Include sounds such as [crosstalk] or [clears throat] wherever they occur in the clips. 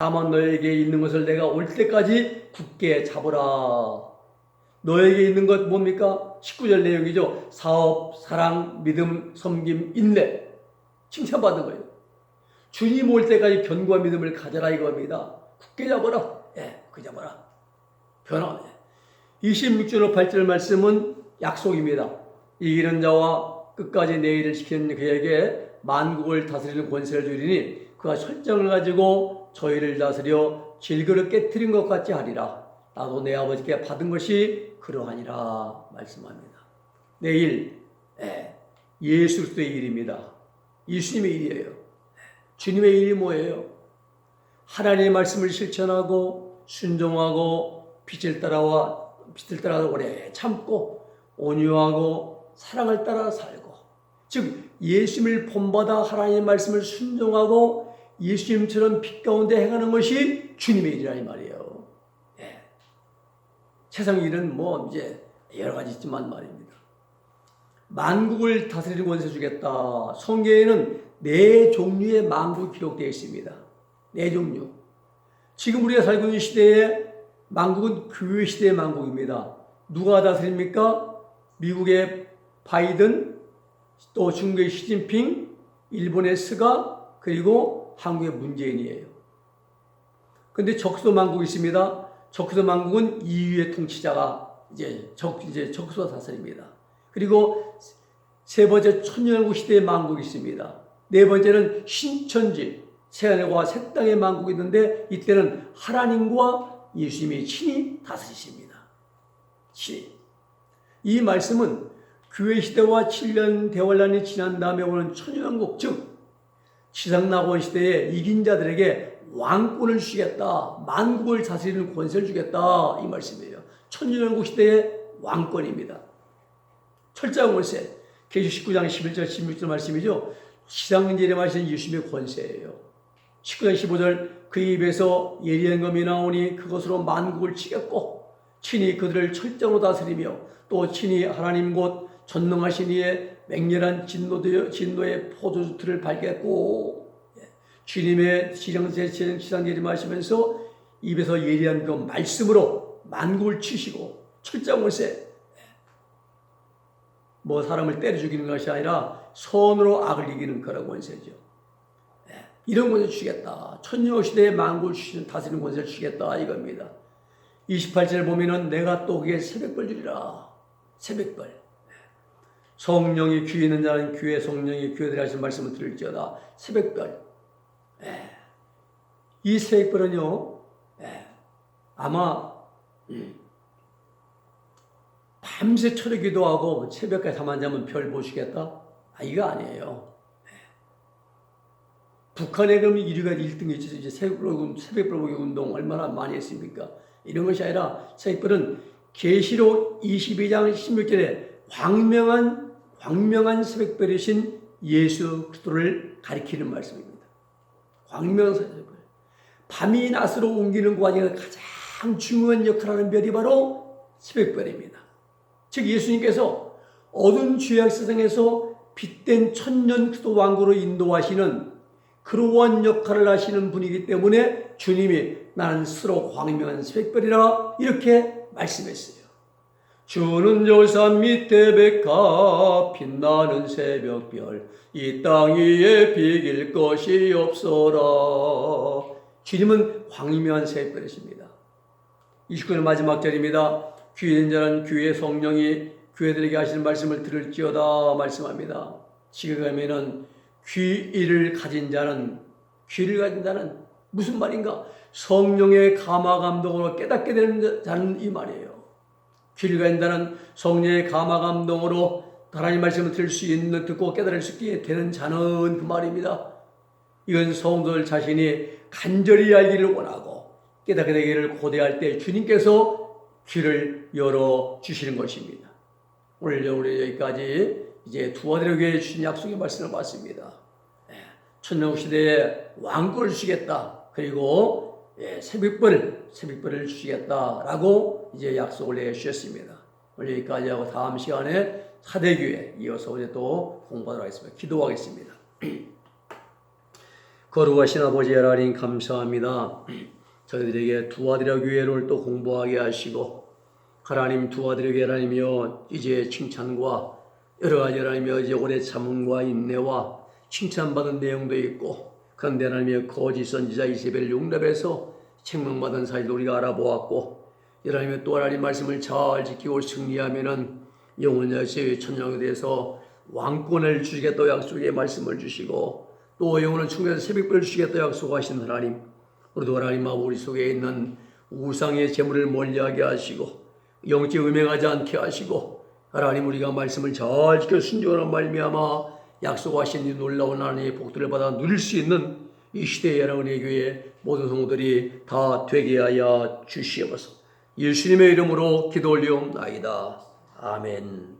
다만 너에게 있는 것을 내가 올 때까지 굳게 잡으라. 너에게 있는 것 뭡니까? 19절 내용이죠. 사업, 사랑, 믿음, 섬김, 인내. 칭찬받는 거예요. 주님 올 때까지 견고한 믿음을 가져라 이겁니다. 굳게 잡아라. 예, 그 잡아라. 변화. 26절 8절 말씀은 약속입니다. 이기는 자와 끝까지 내 일을 지키는 그에게 만국을 다스리는 권세를 주리니 그가 설정을 가지고 저희를 다스려 질그릇 깨뜨린 것 같이 하리라. 나도 내 아버지께 받은 것이 그러하니라 말씀합니다. 내일 예, 예수 그리스도의 일입니다. 예수님의 일이에요. 주님의 일이 뭐예요? 하나님의 말씀을 실천하고 순종하고 빛을 따라와 빛을 따라 오래 참고 온유하고 사랑을 따라 살고 즉 예수님을 본받아 하나님의 말씀을 순종하고 예수님처럼 빛 가운데 행하는 것이 주님의 일이라는 말이에요. 예. 세상 일은 뭐 이제 여러 가지 있지만 말입니다. 만국을 다스리는 권세 주겠다. 성경에는 네 종류의 만국 기록되어 있습니다. 네 종류. 지금 우리가 살고 있는 시대에 만국은 교회 시대의 만국입니다. 누가 다스립니까? 미국의 바이든, 또 중국의 시진핑, 일본의 스가, 그리고 한국의 문재인이에요. 근데 적수도 만국이 있습니다. 적수도 만국은 이유의 통치자가 이제 적, 이제 적수가 다스립니다. 그리고 세 번째 천년국 시대의 만국이 있습니다. 네 번째는 신천지, 새하늘과 새 땅의 만국이 있는데 이때는 하나님과 예수님이 친히 다스리십니다. 친히. 이 말씀은 교회 시대와 7년 대환란이 지난 다음에 오는 천년국 즉 지상낙원 시대에 이긴 자들에게 왕권을 주겠다. 만국을 다스리는 권세를 주겠다. 이 말씀이에요. 천년국 시대의 왕권입니다. 철저한 권세. 계시 19장 11절 16절 말씀이죠. 지상제에 마신 예수님의 권세예요. 19장 15절 그 입에서 예리한 검이 나오니 그것으로 만국을 치겠고 친히 그들을 철저로 다스리며 또 친히 하나님 곧 전능하신 이의 맹렬한 진노의, 진노의 포도주틀을 밝겠고 예. 주님의 지령세 지상제리 마시면서 입에서 예리한 그 말씀으로 만국을 치시고 철장을세 뭐 사람을 때려 죽이는 것이 아니라 손으로 악을 이기는 그런 권세죠. 예. 이런 권세 주겠다. 천년 시대에 만국을 주시는 다스리는 권세를 주겠다 이겁니다. 28절 보면은 내가 또 그게 새벽벌 주리라. 새벽벌. 성령이 귀 있는 자는 귀에 성령이 귀에 하신 말씀을 들을지어다. 새벽별. 예. 이 새벽별은요, 예. 아마, 음, 밤새 철회 기도하고 새벽까지 잠안 자면 별 보시겠다? 아, 이거 아니에요. 예. 북한에 그럼 1위가 1등이 이제 보기 운동 얼마나 많이 했습니까? 이런 것이 아니라 새벽별은 계시록 22장 16절에 광명한 광명한 새벽별이신 예수 그리스도를 가리키는 말씀입니다. 광명한 새벽별. 밤이 낮으로 옮기는 과정에서 가장 중요한 역할을 하는 별이 바로 새벽별입니다. 즉 예수님께서 어두운 죄악 세상에서 빛된 천년 그리스도 왕국으로 인도하시는 그러한 역할을 하시는 분이기 때문에 주님이 나는 스스로 광명한 새벽별이라 이렇게 말씀했어요. 주는 열산 밑에 백합 빛나는 새벽별. 이 땅 위에 비길 것이 없어라. 주님은 광명한 새벽별이십니다. 29절 마지막 절입니다. 귀인 자는 귀의 성령이 교회들에게 하시는 말씀을 들을지어다 말씀합니다. 지금 가면은 귀를 가진 자는 귀를 가진 자는 무슨 말인가? 성령의 감화 감동으로 깨닫게 되는 자는 이 말이에요 귀를 가진다는 성령의 감화 감동으로 하나님 말씀을 들을 수 있는 듣고 깨달을 수 있게 되는 자는 그 말입니다. 이건 성도들 자신이 간절히 알기를 원하고 깨닫게 되기를 고대할 때 주님께서 귀를 열어 주시는 것입니다. 오늘 우리 여기까지 이제 두아드려 교회에 주신 약속의 말씀을 봤습니다. 천년 시대에 왕권을 주시겠다. 그리고 예, 새벽벌, 새벽벌을 주시겠다라고 이제 약속을 해 주셨습니다. 오늘 여기까지 하고 다음 시간에 사대교회 이어서 이제 또 공부하도록 하겠습니다. 기도하겠습니다. [clears throat] 거룩하신 아버지 하나님 감사합니다. [clears throat] 저희들에게 두 아들의 교회를 또 공부하게 하시고 하나님 두 아들의 교회 하나님이여 이제 칭찬과 여러 가지 하나님이여 이제 오래 참음과 인내와 칭찬받은 내용도 있고 그런데 하나님이여 거짓 선지자 이세벨 용납에서 책망받은 사실도 우리가 알아보았고 하나님의 또 하나님 말씀을 잘 지키고 승리하면은 영원여시 천정에 대해서 왕권을 주시겠다 약속의 말씀을 주시고 또 영혼을 충분해서 새벽별을 주시겠다 약속하신 하나님 우리도 하나님 마음 우리 속에 있는 우상의 재물을 멀리하게 하시고 영적 음행하지 않게 하시고 하나님 우리가 말씀을 잘 지켜 순종하는 말미암아 약속하신 이 놀라운 하나님의 복들을 받아 누릴 수 있는 이 시대의 하나님의 교회 모든 성도들이 다 되게 하여 주시옵소서 예수님의 이름으로 기도 올리옵나이다. 아멘.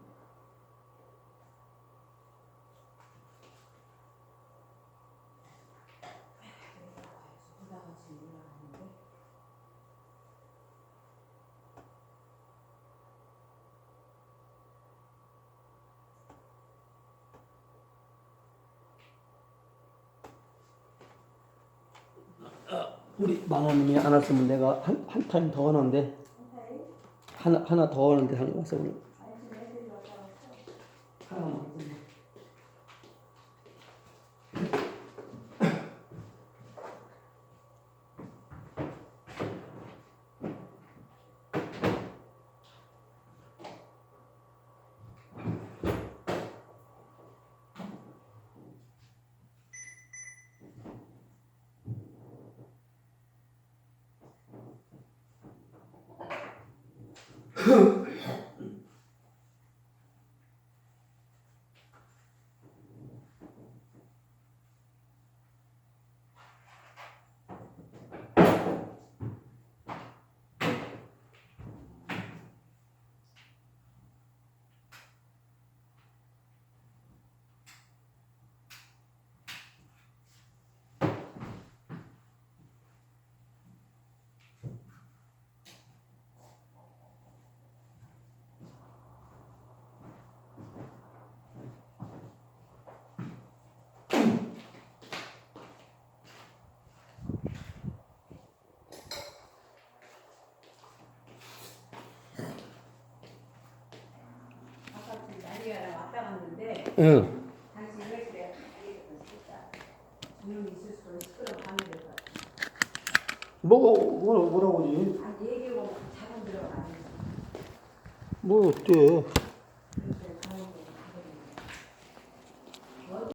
우리 만원님이 안 왔으면 내가 한, 한 타임 더 하는데 하나, 하나 더 하는데 상관없어 오늘 huh. [laughs] 응. 뭐가 뭐라, 뭐라고 하지? 아뭐 어때